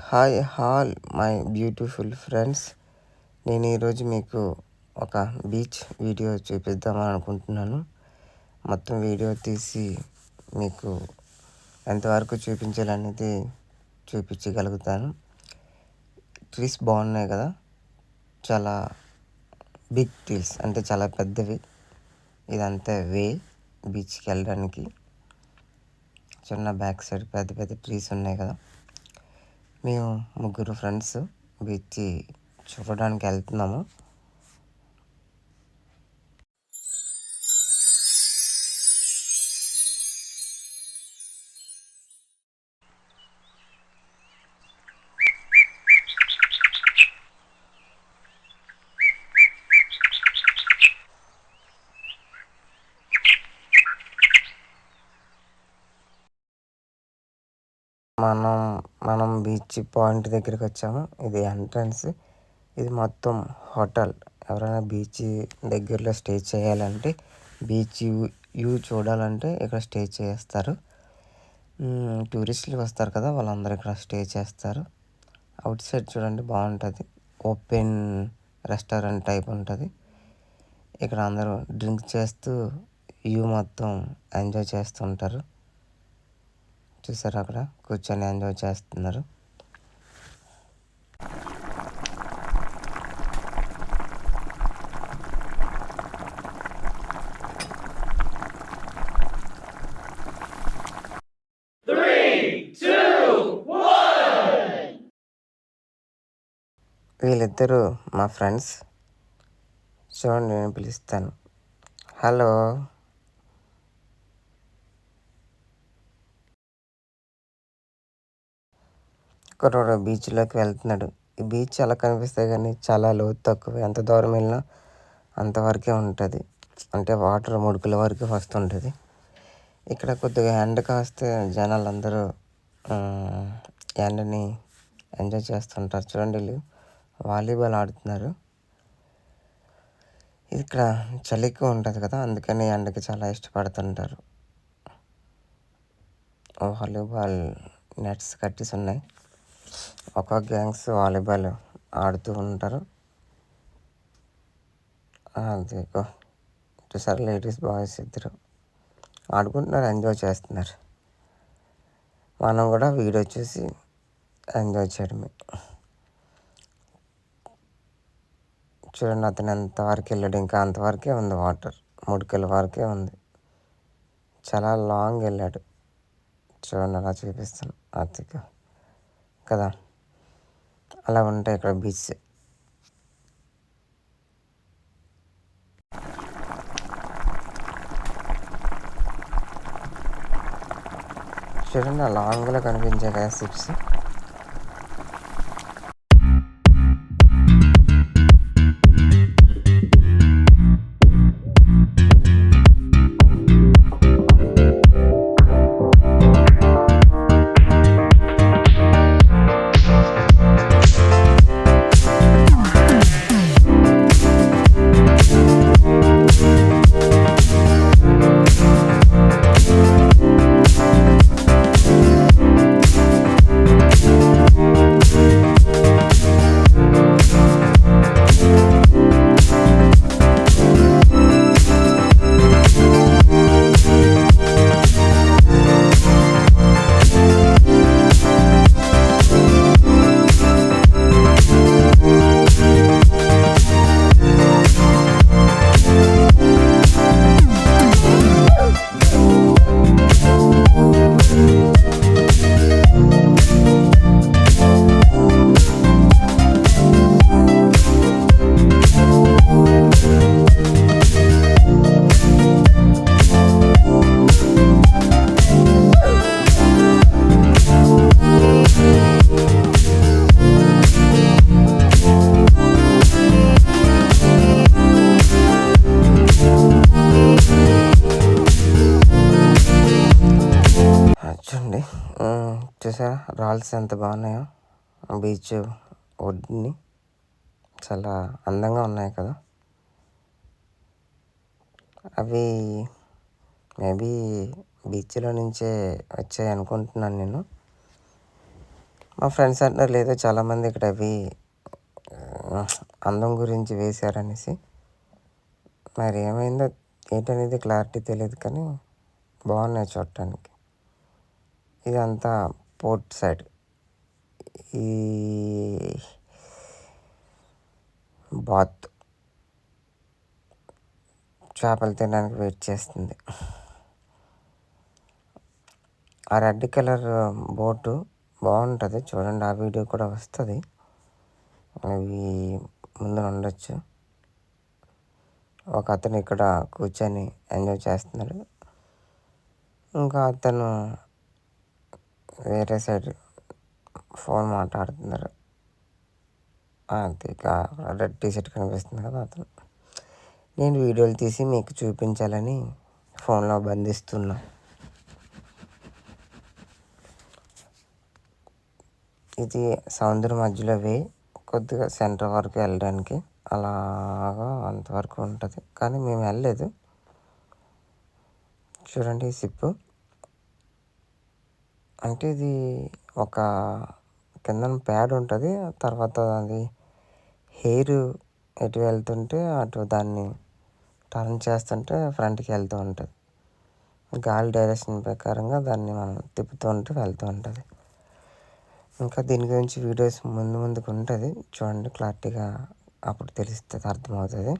Hi all my beautiful friends. నేను ఈరోజు మీకు ఒక బీచ్ వీడియో చూపిద్దామని అనుకుంటున్నాను. మొత్తం వీడియో తీసి మీకు ఎంతవరకు చూపించాలనేది చూపించగలుగుతాను. ట్రీస్ బాగున్నాయి కదా? చాలా బిగ్ ట్రీస్ అంటే చాలా పెద్దవి. ఇదంతా వే బీచ్కి వెళ్ళడానికి. చిన్న బ్యాక్ సైడ్ పెద్ద పెద్ద ట్రీస్ ఉన్నాయి కదా? మేము ముగ్గురు ఫ్రెండ్స్ బీచ్ చూడడానికి వెళ్తున్నాము. మనం బీచ్ పాయింట్ దగ్గరికి వచ్చాము. ఇది ఎంట్రన్స్. ఇది మొత్తం హోటల్. ఎవరైనా బీచ్ దగ్గరలో స్టే చేయాలంటే బీచ్ వ్యూ చూడాలంటే ఇక్కడ స్టే చేస్తారు. టూరిస్టులు వస్తారు కదా వాళ్ళందరూ ఇక్కడ స్టే చేస్తారు. అవుట్ సైడ్ చూడండి బాగుంటుంది. ఓపెన్ రెస్టారెంట్ టైప్ ఉంటుంది. ఇక్కడ అందరూ డ్రింక్ చేస్తూ వ్యూ మొత్తం ఎంజాయ్ చేస్తుంటారు. చూసారు అక్కడ? కూర్చొని ఎంజాయ్ చేస్తున్నారు. వీళ్ళిద్దరూ మా ఫ్రెండ్స్. చూడండి నేను పిలుస్తాను. హలో. కుర్రోడు బీచ్లోకి వెళ్తున్నాడు. ఈ బీచ్ అలా కనిపిస్తాయి కానీ చాలా లోతు తక్కువ. ఎంత దూరం వెళ్ళినా అంతవరకే ఉంటుంది. అంటే వాటర్ ముడుకుల వరకు వస్తుంటుంది. ఇక్కడ కొద్దిగా ఎండ కాస్తే జనాలు అందరూ ఎండని ఎంజాయ్ చేస్తుంటారు. చూడండి వీళ్ళు. వాలీబాల్ ఆడుతున్నారు. ఇక్కడ చలి ఎక్కువ ఉంటుంది కదా అందుకని ఎండకి చాలా ఇష్టపడుతుంటారు. వాలీబాల్ నెట్స్ కట్టేసి ఉన్నాయి. ఒక గ్యాంగ్స్ వాలీబాల్ ఆడుతూ ఉంటారు. అదిగో. చూసారు లేడీస్ బాయ్స్ ఇద్దరు. ఆడుకుంటున్నారు ఎంజాయ్ చేస్తున్నారు. మనం కూడా వీడియో చూసి ఎంజాయ్ చేయడమే. చూడండి అతను ఎంతవరకు వెళ్ళాడు ఇంకా అంతవరకే ఉంది వాటర్. ముడికెళ్ళ వరకే ఉంది. చాలా లాంగ్ వెళ్ళాడు. చూడండి అలా చూపిస్తాను. అతిగా కదా? అలా ఉంటాయి ఇక్కడ బీచ్ చూడండి ఆ లాంగ్లో కనిపించాయి కదా సిప్స్ వాటర్స్ ఎంత బాగున్నాయో బీచ్ ఒడ్డుని చాలా అందంగా ఉన్నాయి కదా. అవి మేబీ బీచ్లో నుంచే వచ్చాయి అనుకుంటున్నాను నేను. మా ఫ్రెండ్స్ అంటున్నారు లేదు చాలామంది ఇక్కడ అవి అందం గురించి వేశారనేసి. మరి ఏమైందో ఏంటనేది క్లారిటీ తెలియదు కానీ బాగున్నాయి చూడటానికి. ఇదంతా పోర్ట్ సైడ్. ఈ బాత్ చేపలు తినడానికి వెయిట్ చేస్తుంది. ఆ రెడ్ కలర్ బోటు బాగుంటుంది. చూడండి ఆ వీడియో కూడా వస్తుంది. అవి ముందు ఉండొచ్చు. ఒక అతను ఇక్కడ కూర్చొని ఎంజాయ్ చేస్తున్నాడు. ఇంకా అతను వేరే సైడ్ ఫోన్ మాట్లాడుతున్నారు. అది రెడ్ టీ షర్ట్ కనిపిస్తుంది కదా అతను. నేను వీడియోలు తీసి మీకు చూపించాలని ఫోన్లో బంధిస్తున్నా. ఇది సముద్రం మధ్యలో వే కొద్దిగా సెంటర్ వరకు వెళ్ళడానికి అలాగా అంతవరకు ఉంటుంది. కానీ మేము వెళ్ళలేదు. చూడండి ఈ సిప్పు. అంటే ఇది ఒక కింద ప్యాడ్ ఉంటుంది తర్వాత అది హెయిర్ ఎటు వెళ్తుంటే అటు దాన్ని టర్న్ చేస్తుంటే ఫ్రంట్కి వెళ్తూ ఉంటుంది. గాలి డైరెక్షన్ ప్రకారంగా దాన్ని మనం తిప్పుతూ ఉంటే వెళ్తూ ఉంటుంది. ఇంకా దీని గురించి వీడియోస్ ముందు ముందుకు ఉంటుంది. చూడండి క్లారిటీగా అప్పుడు తెలుస్తుంది అర్థమవుతుంది.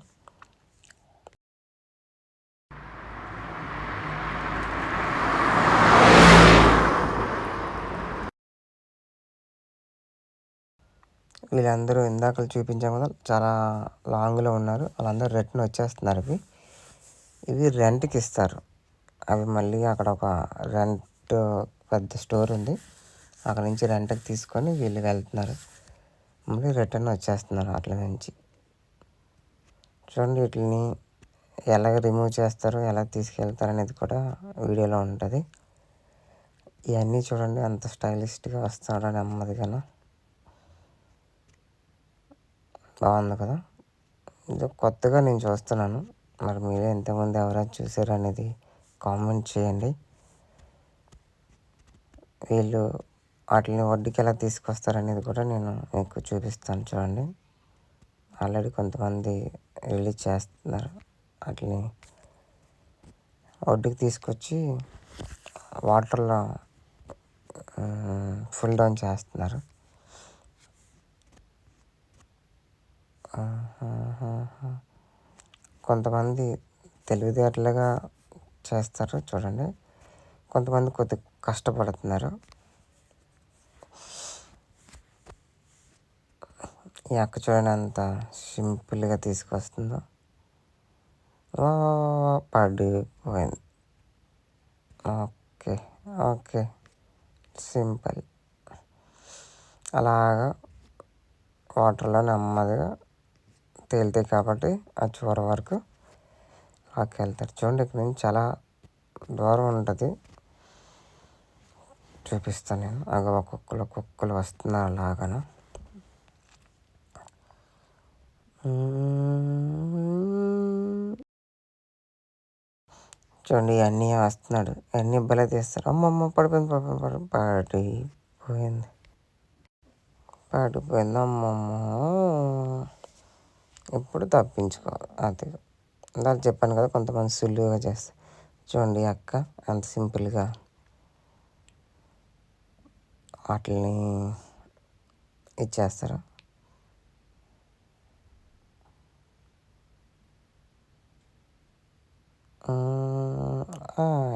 వీళ్ళందరూ ఇందాక చూపించాం కదా చాలా లాంగ్లో ఉన్నారు. వాళ్ళందరూ రిటర్న్ వచ్చేస్తున్నారు ఇవి. ఇవి రెంట్కి ఇస్తారు. అవి మళ్ళీ అక్కడ ఒక రెంట్ పెద్ద స్టోర్ ఉంది. అక్కడ నుంచి రెంట్కి తీసుకొని వీళ్ళు వెళ్తున్నారు. మళ్ళీ రిటర్న్ వచ్చేస్తున్నారు అట్ల నుంచి. చూడండి వీటిని ఎలాగ రిమూవ్ చేస్తారు ఎలా తీసుకెళ్తారు అనేది కూడా వీడియోలో ఉంటుంది. ఇవన్నీ చూడండి అంత స్టైలిష్గా వస్తున్నాడు నెమ్మదిగా బాగుంది కదా. ఇది కొత్తగా నేను చూస్తున్నాను. మరి మీరు ఎంతమంది ఎవరైనా చూసారు అనేది కామెంట్ చేయండి. వీళ్ళు వాటిని వడ్డీకి ఎలా తీసుకొస్తారనేది కూడా నేను మీకు చూపిస్తాను చూడండి. ఆల్రెడీ కొంతమంది రిలీజ్ చేస్తున్నారు. వాటిని వడ్డీకి తీసుకొచ్చి వాటర్లో ఫుల్ డౌన్ చేస్తున్నారు. కొంతమంది తెలివితేటలుగా చేస్తారు చూడండి. కొంతమంది కొద్ది కష్టపడుతున్నారు. ఈ అక్క చూడండి అంత సింపుల్గా తీసుకొస్తుందో. పడిపోయింది. Okay okay. సింపుల్. అలాగా వాటర్లో నెమ్మదిగా తేలితే కాబట్టి ఆ చివరి వరకు వెళ్తారు చూడండి ఇక్కడ నుంచి చాలా దూరం ఉంటుంది. చూపిస్తాను నేను. అగ కుక్కలు కుక్కలు వస్తున్నారు అలాగన చూడండి అన్నీ వస్తున్నాడు. అన్నీ బలే తీస్తారు. అమ్మమ్మ పడిపోయింది పడిపోయింది. పడిపోయింది. పడిపోయింది అమ్మమ్మ. ఇప్పుడు తప్పించుకోవాలి. అది. ఇందాక చెప్పాను కదా కొంతమంది సులువుగా చేస్తారు చూడండి అక్క అంత సింపుల్గా వాటిని ఇచ్చేస్తారు.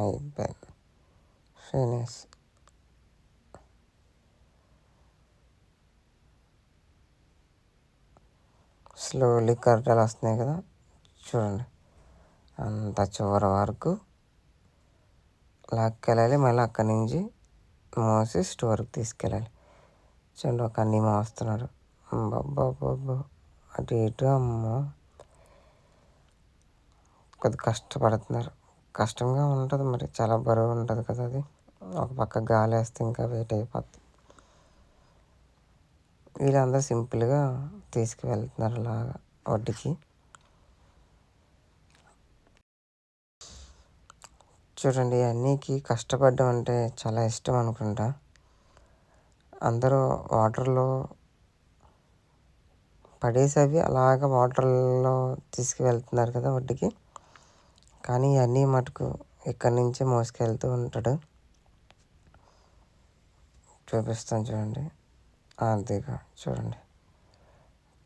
అయిపోయింది. ఫినిష్ స్లోలీ కర్రలు వస్తున్నాయి కదా చూడండి. అంత చివరి వరకు లాక్కెళ్ళాలి. మళ్ళీ అక్కడి నుంచి మోసి స్టోర్కి తీసుకెళ్ళాలి. చూడండి ఒక అన్నీ మోస్తున్నారు బాబా అటు ఇటు అమ్మో. కొద్ది కష్టపడుతున్నారు. కష్టంగా ఉంటుంది మరి. చాలా బరువు ఉంటుంది కదా అది. ఒక పక్క గాలి వేస్తే ఇంకా వెయిట్ అయిపోతుంది వీళ్ళందరూ సింపుల్గా తీసుకువెళ్తున్నారు అలాగా వడ్డీకి చూడండి అన్నీకి కష్టపడడం అంటే చాలా ఇష్టం అనుకుంటా. అందరూ వాటర్లో పడేసి అవి అలాగ వాటర్లో తీసుకువెళ్తున్నారు కదా వడ్డీకి కానీ అన్నీ మటుకు ఇక్కడి నుంచే మోసుకెళ్తూ ఉంటాడు. చూపిస్తాను చూడండి. అదిగా చూడండి.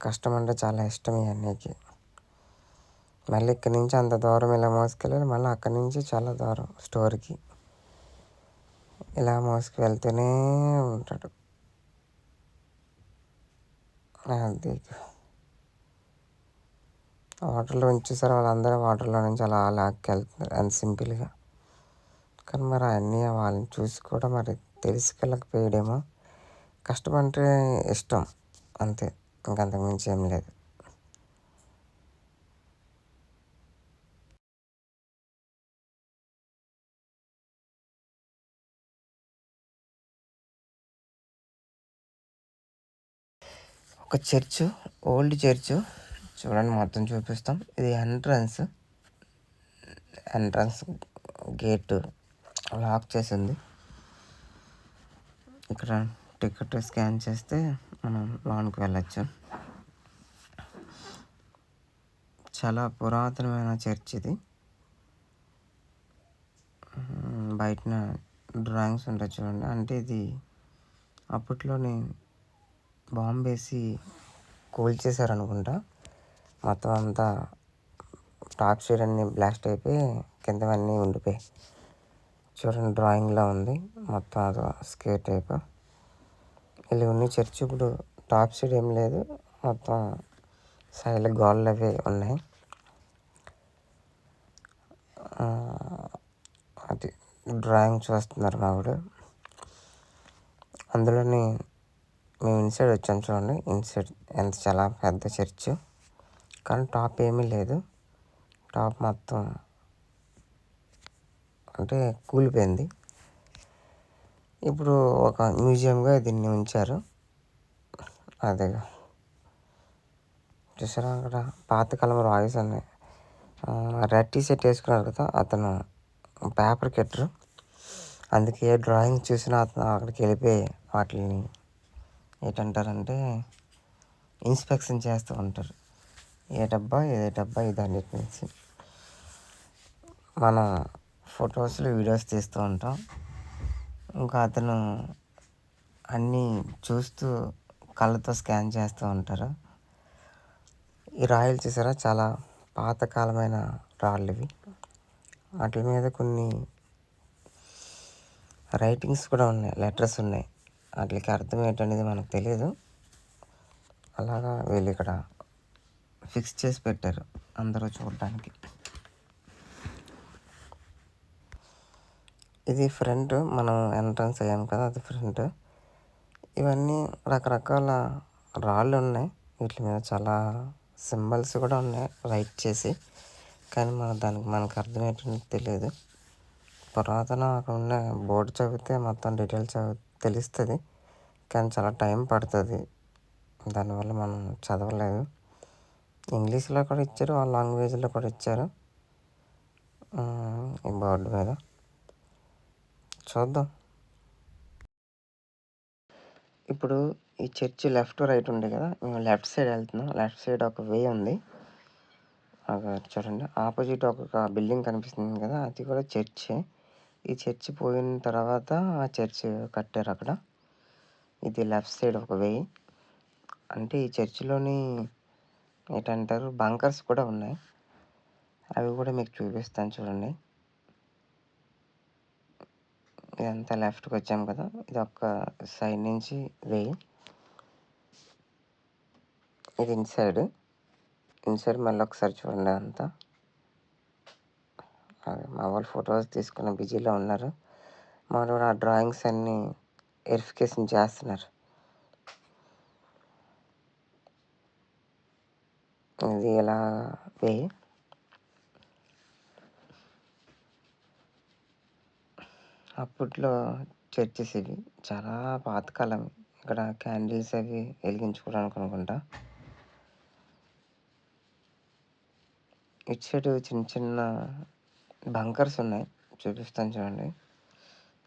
కష్టం అంటే చాలా ఇష్టం ఇవన్నీకి మళ్ళీ ఇక్కడి నుంచి అంత దూరం ఇలా మోసుకెళ్ళాలి మళ్ళీ అక్కడి నుంచి చాలా దూరం స్టోర్కి. ఇలా మోసుకు వెళ్తూనే ఉంటాడు. అది వాటర్లో ఉంచేసారు వాళ్ళందరూ వాటర్లో నుంచి అలా లాక్కెళ్తున్నారు అంత సింపుల్గా. కానీ మరి అన్నీ వాళ్ళని చూసి కూడా మరి తెలుసుకెళ్ళకపోయాడేమో కష్టమంటే ఇష్టం. అంతే. ఇంక అంతకుమించి ఏం లేదు. ఒక చర్చ్ ఓల్డ్ చర్చ్. చూడండి మొత్తం చూపిస్తాం. ఇది ఎంట్రన్స్. Entrance gate. లాక్ చేసింది. ఇక్కడ టికెట్ స్కాన్ చేస్తే మనం లోనికి వెళ్ళచ్చు. చాలా పురాతనమైన చర్చ్ ఇది. బయటన డ్రాయింగ్స్ ఉంటాయి చూడండి. అంటే ఇది అప్పట్లోనే బాంబేసి కూల్చేశారనుకుంటా. మొత్తం అంతా టాప్ షీట్ అన్నీ బ్లాస్ట్ అయిపోయి కిందవన్నీ ఉండిపోయి చూడండి డ్రాయింగ్లో ఉంది. మొత్తం అది స్కేట్ టైప్ ఇలా ఉన్న చర్చ్ ఇప్పుడు టాప్ సైడ్ ఏం లేదు. మొత్తం సైడ్ గోళ్ళు అవి ఉన్నాయి. అది డ్రాయింగ్ చూస్తున్నారు మావిడ అందులోని మేము ఇన్సైడ్ వచ్చాం చూడండి. ఇన్సైడ్ ఎంత చాలా పెద్ద చర్చ్. కానీ టాప్ ఏమీ లేదు. టాప్ మొత్తం అంటే కూలిపోయింది. ఇప్పుడు ఒక మ్యూజియంగా దీన్ని ఉంచారు. అదే చూసారా అక్కడ పాతకాలం రాయిస్ ఉన్నాయి రెడ్ టీ షర్ట్ వేసుకున్నారు కదా అతను పేపర్ కెట్టరు. అందుకే డ్రాయింగ్ చూసినా అతను అక్కడికి వెళ్ళిపోయి వాటిని ఏంటంటారంటే ఇన్స్పెక్షన్ చేస్తూ ఉంటారు. ఏ డబ్బా ఏ డబ్బా ఇదన్నిటి నుంచి. మనం ఫొటోస్లో వీడియోస్ తీస్తూ ఉంటాం. ఇంకా అతను అన్నీ చూస్తూ కళ్ళతో స్కాన్ చేస్తూ ఉంటారు. ఈ రాయలు చూసారా? చాలా పాతకాలమైన రాళ్ళు ఇవి. వాటి మీద కొన్ని రైటింగ్స్ కూడా ఉన్నాయి లెటర్స్ ఉన్నాయి. వాటికి అర్థం ఏంటనేది మనకు తెలియదు అలాగా వీళ్ళు ఇక్కడ ఫిక్స్ చేసి పెట్టారు అందరూ చూడడానికి. ఇది ఫ్రంట్ మనం ఎంట్రన్స్ అయ్యాం కదా అది ఫ్రంట్. ఇవన్నీ రకరకాల రాళ్ళు ఉన్నాయి. వీటి మీద చాలా సింబల్స్ కూడా ఉన్నాయి రైట్ చేసి. కానీ మన దానికి మనకు అర్థమయ్యేటట్టు తెలియదు. పురాతన అక్కడ ఉన్న బోర్డు చదివితే మొత్తం డీటెయిల్స్ తెలుస్తుంది. కానీ చాలా టైం పడుతుంది. దానివల్ల మనం చదవలేదు. ఇంగ్లీష్లో కూడా ఇచ్చారు ఆ లాంగ్వేజ్లో కూడా ఇచ్చారు. ఈ బోర్డు మీద. చూద్దాం. ఇప్పుడు ఈ చర్చ్ లెఫ్ట్ రైట్ ఉండే కదా మేము లెఫ్ట్ సైడ్ వెళ్తున్నాం. లెఫ్ట్ సైడ్ ఒక వే ఉంది. చూడండి ఆపోజిట్ ఒక బిల్డింగ్ కనిపిస్తుంది కదా అది కూడా చర్చే. ఈ చర్చ్ పోయిన తర్వాత ఆ చర్చ్ కట్టారు అక్కడ. ఇది లెఫ్ట్ సైడ్ ఒక వే. అంటే ఈ చర్చిలోని ఏంటంటారు బంకర్స్ కూడా ఉన్నాయి. అవి కూడా మీకు చూపిస్తాను చూడండి. ఇదంతా లెఫ్ట్కి వచ్చాం కదా ఇది ఒక సైడ్ నుంచి వే ఇది ఇన్సైడ్ ఇన్సైడ్ మళ్ళీ ఒకసారి చూడండి అంతా. మా వాళ్ళు ఫొటోస్ తీసుకున్న బిజీలో ఉన్నారు. మా వాళ్ళు ఆ డ్రాయింగ్స్ అన్నీ వెరిఫికేషన్ చేస్తున్నారు. ఇది ఎలా వే అప్పట్లో చర్చెస్ ఇవి చాలా పాతకాలం. ఇక్కడ క్యాండిల్స్ అవి వెలిగించుకోవడానికి అనుకుంటా. ఇటు సైడ్ చిన్న చిన్న బంకర్స్ ఉన్నాయి. చూపిస్తాను చూడండి.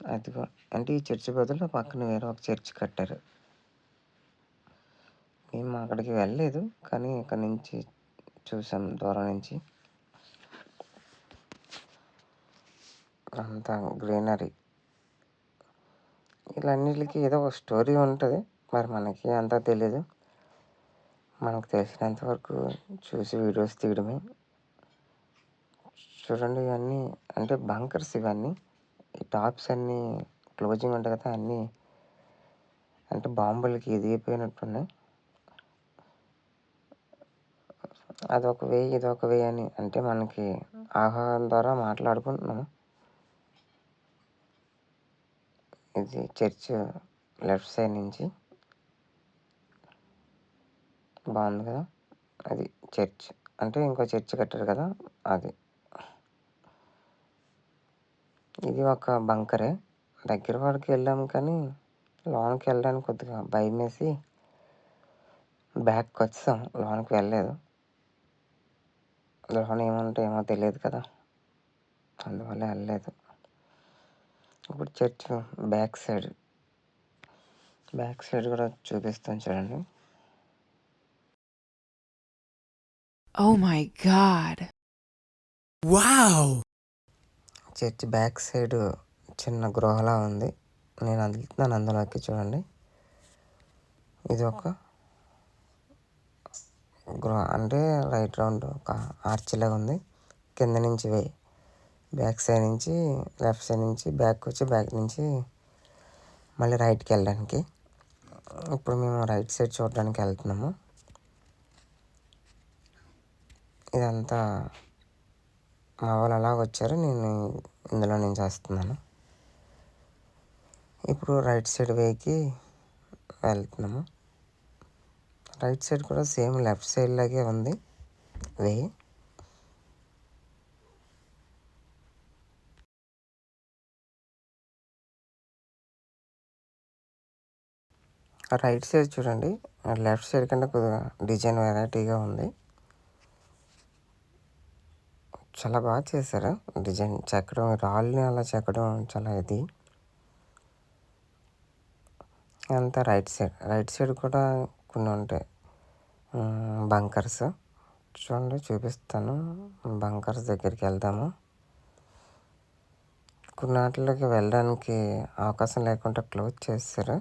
అదిగో అంటే ఈ చర్చి బదులు పక్కన వేరే ఒక చర్చి కట్టారు. మేము అక్కడికి వెళ్ళలేదు కానీ ఇక్కడ నుంచి చూసాం దూరం నుంచి. అంతా గ్రీనరీ. వీళ్ళన్నిటికి ఏదో ఒక స్టోరీ ఉంటుంది. మరి మనకి అంతా తెలియదు మనకు తెలిసినంత వరకు చూసి వీడియోస్ తీయడమే. చూడండి ఇవన్నీ అంటే బంకర్స్ ఇవన్నీ. ఈ టాప్స్ అన్నీ క్లోజింగ్ ఉంటాయి కదా అన్నీ. అంటే బాంబులకి ఎదిగిపోయినట్టున్నాయి. అదొక వే ఇదొక వే అని అంటే మనకి ఆహారం ద్వారా మాట్లాడుకుంటున్నాము ఇది చర్చ్ లెఫ్ట్ సైడ్ నుంచి. బాగుంది కదా? అది చర్చ్. అంటే ఇంకో చర్చ్ కట్టారు కదా? అది. ఇది ఒక బంకరే. దగ్గర వరకు వెళ్ళాము కానీ లోనికి వెళ్ళడానికి కొద్దిగా భయం వేసి బ్యాక్కి వచ్చాం. లోనికి వెళ్ళలేదు. లోన ఏముంటే ఏమో తెలియదు కదా. అందువల్ల వెళ్ళలేదు. ఇప్పుడు church back side back side కూడా చూపిస్తాను చూడండి Oh my god. Wow! Church back side చిన్న గృహలా ఉంది నేను వెళ్తున్నాను అందులోకి చూడండి ఇది ఒక గృహ అంటే రైట్ రౌండ్ ఒక ఆర్చ్ లాగా ఉంది కింద నుంచి వే బ్యాక్ సైడ్ నుంచి లెఫ్ట్ సైడ్ నుంచి బ్యాక్ వచ్చి బ్యాక్ నుంచి మళ్ళీ రైట్కి వెళ్ళడానికి. ఇప్పుడు మేము రైట్ సైడ్ చూడడానికి వెళ్తున్నాము. ఇదంతా మా వాళ్ళు అలా వచ్చారు నేను ఇందులో నుంచి వస్తున్నాను. ఇప్పుడు రైట్ సైడ్ వేకి వెళ్తున్నాము. రైట్ సైడ్ కూడా సేమ్ లెఫ్ట్ సైడ్ లాగే ఉంది వే. రైట్ సైడ్ చూడండి. లెఫ్ట్ సైడ్ కంటే కొద్దిగా డిజైన్ వెరైటీగా ఉంది. చాలా బాగా చేశారు. డిజైన్ చెక్కడం రాళ్ళని అలా చెక్కడం చాలా ఇది. అంతా రైట్ సైడ్ రైట్ సైడ్ కూడా కొన్ని ఉంటాయి. బంకర్స్. చూడండి చూపిస్తాను. బంకర్స్ దగ్గరికి వెళ్దాము. కొన్ని వాటిలోకి వెళ్ళడానికి అవకాశం లేకుండా క్లోజ్ చేస్తారు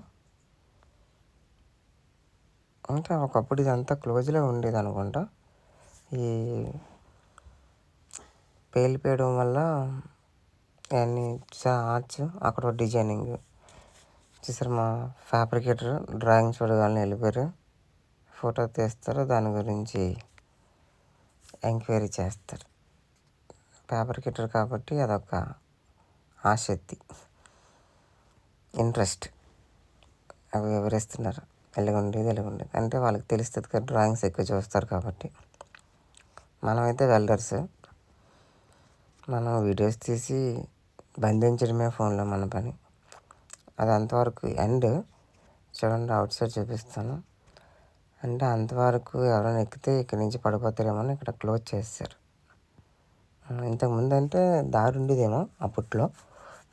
అంటే ఒకప్పుడు ఇదంతా క్లోజ్లో ఉండేది అనుకుంటా ఈ పేలిపోయడం వల్ల అన్నీ ఆర్ట్స్ అక్కడ డిజైనింగ్ చూసారు మా ఫ్యాబ్రికేటర్ డ్రాయింగ్ చూడగానే వెళ్ళిపోయారు. ఫోటో తీస్తారు దాని గురించి ఎంక్వైరీ చేస్తారు. ఫ్యాబ్రికేటర్ కాబట్టి అదొక ఆసక్తి ఇంట్రెస్ట్. అవి వివరిస్తున్నారు ఎలాగుండేది ఎలాగుండేది అంటే వాళ్ళకి తెలుస్తుంది కదా డ్రాయింగ్స్ ఎక్కువ చూస్తారు కాబట్టి. మనమైతే వెల్డర్స్. మనం వీడియోస్ తీసి బంధించడమే ఫోన్లో మన పని. అది అంతవరకు ఎండ్. చూడండి అవుట్ సైడ్ చూపిస్తాను. అంటే అంతవరకు ఎవరైనా ఎక్కితే ఇక్కడి నుంచి పడిపోతారేమో అని ఇక్కడ క్లోజ్ చేస్తారు ఇంతకుముందు అంటే దారి ఉండేదేమో అప్పట్లో.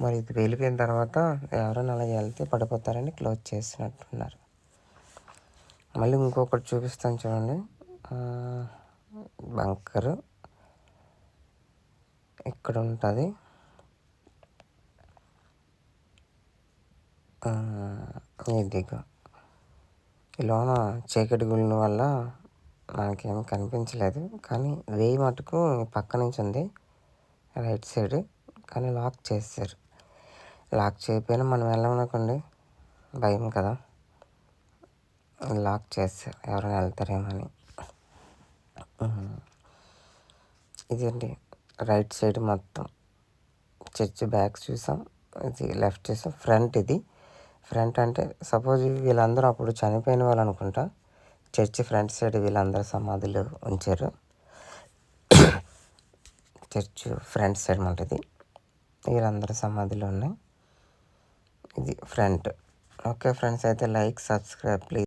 మరి ఇది వెళ్ళిపోయిన తర్వాత ఎవరైనా అలా వెళ్తే పడిపోతారని క్లోజ్ చేసినట్టున్నారు. మళ్ళీ ఇంకొకటి చూపిస్తాను చూడండి. బంకరు. ఇక్కడ ఉంటుంది. ఇదిగో లోన చీకటి గుళ్ళ వల్ల మనకేం కనిపించలేదు. కానీ వేయి మటుకు పక్క నుంచి ఉంది. Right side. కానీ లాక్ చేశారు. లాక్ చేయకపోయినా మనం వెళ్ళమనుకోండి భయం కదా. లాక్ చేస్తారు ఎవరైనా వెళ్తారేమని. ఇదండి రైట్ సైడ్ మొత్తం. చర్చ్ బ్యాక్ చూసాం. ఇది లెఫ్ట్ చూసాం. ఫ్రంట్ ఇది. ఫ్రంట్ అంటే సపోజ్ వీళ్ళందరూ అప్పుడు చనిపోయిన వాళ్ళు అనుకుంటా. చర్చి ఫ్రంట్ సైడ్ వీళ్ళందరూ సమాధులు ఉంచారు. చర్చ్ ఫ్రంట్ సైడ్ ఉంటుంది వీళ్ళందరూ సమాధులు ఉన్నాయి. ఇది ఫ్రంట్. ఓకే ఫ్రెండ్స్ అయితే లైక్ సబ్స్క్రైబ్ ప్లీజ్.